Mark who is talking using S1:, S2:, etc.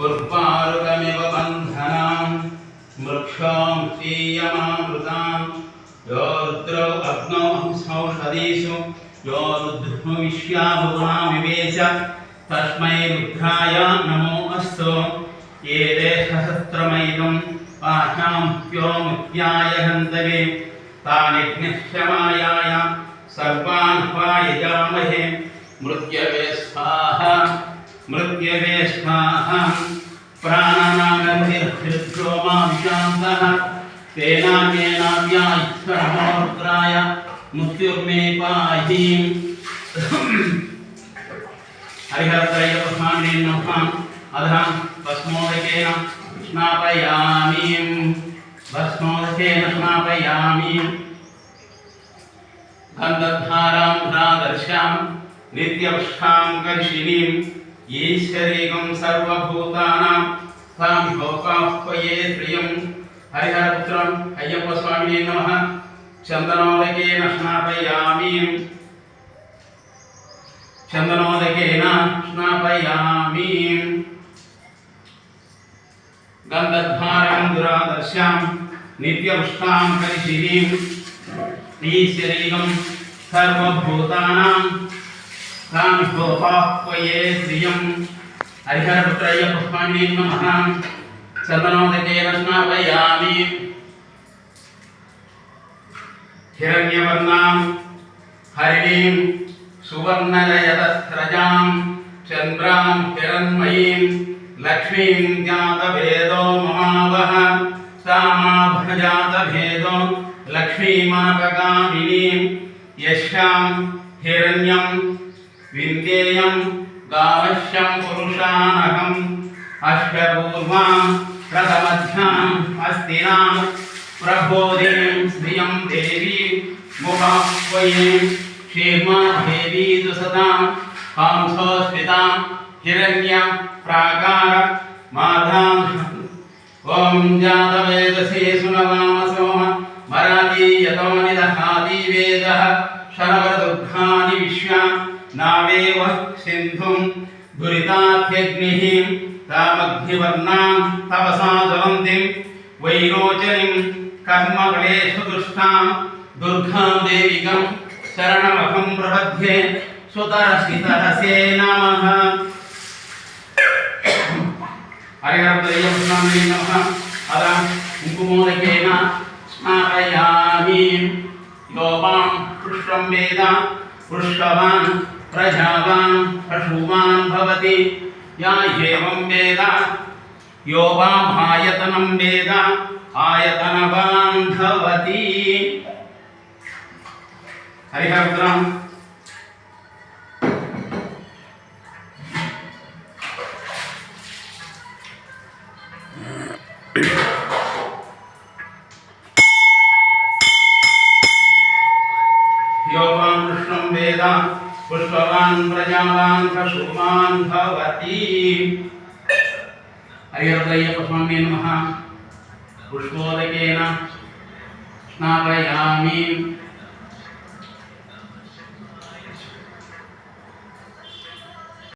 S1: उर्वारुकमिव बन्धनाम् वृक्षां क्षीयमामृताम् यो रुद्रौ अग्नौ संषदीषु यो रुद्रविश्याभुवामिवेश तस्मै रुद्राय नमो अस्तु। एते सहस्रमैदं पाशां व्योमुत्याय हन्तवे। तानि ज्ञक्षमायाय सर्वान् मृत्यवे स्वाहा मृत्यवे स्वाहा प्राणनागर्भिर्हृद्रो माँ शान्तः तेनान्येनाव्यायुष्करमोरुद्राय मृत्युर्मे पाहि हरिहरत्रयपस्मान्ने नमः। अधः भस्मोदकेन स्नापयामि भस्मोदकेन स्नापयामि गन्धधारां रादर्शां नित्यपुष्टां कर्षिणीं ईश्वरीगं सर्वभूतानां तां शोकाह्वये श्रियं हरिहरपुत्रं अय्यप्पस्वामिने नमः। चन्दनोदकेन स्नापयामि चन्दनोदकेन स्नापयामि गन्धद्वारं दुरादर्शां नित्यपुष्टां कर्षिणीं ईश्वरीगं सर्वभूतानां రాణోపాహ్వయే శ్రియం. హరిహరపుత్రయ పుష్పాణి నమ. చందనోదకేరన్నావయామి హిరణ్యవర్ణాం హరిణీం సువర్ణరజతరజాం చంద్రాం హిరణ్మయీం లక్ష్మీం జాతభేదో మమావహ సామాభజాతభేదో లక్ష్మీమనపకామినీం యశ్యాం హిరణ్యం विन्देयं गावश्यं पुरुषानहम् अष्टपूर्वां प्रथमध्याम् अस्तिनां प्रबोधिनीं श्रियं देवी मुखाह्वयीं क्षेमा देवी दुसदां हंसोस्थितां हिरण्य प्राकार माधां। ॐ जातवेदसे सुनवामसोम नावेव सिन्धुं दुरितात्यग्निः तामग्निवर्णां तपसा ज्वलन्तीं वैरोचनीं कर्मफलेषु दुष्टां दुर्गां देविकं शरणमहं प्रपद्ये सुतरसितरसे नमः। हरिहरदयस्वामी नमः। अदा कुङ्कुमोदकेन स्नापयामि योपां पुष्पं वेद पुष्पवान् प्रजावान् पशुवान् भवति। या एवं वेद। यो वामायतनं वेद। आयतनवान् भवति। हरिहरपुत्रम् योगान् कृष्णं वेद। पुष्पवान् प्रजावान् पशुमान् भवति हरिहरदय्यपस्वामी नमः पुष्पोदकेन स्नापयामि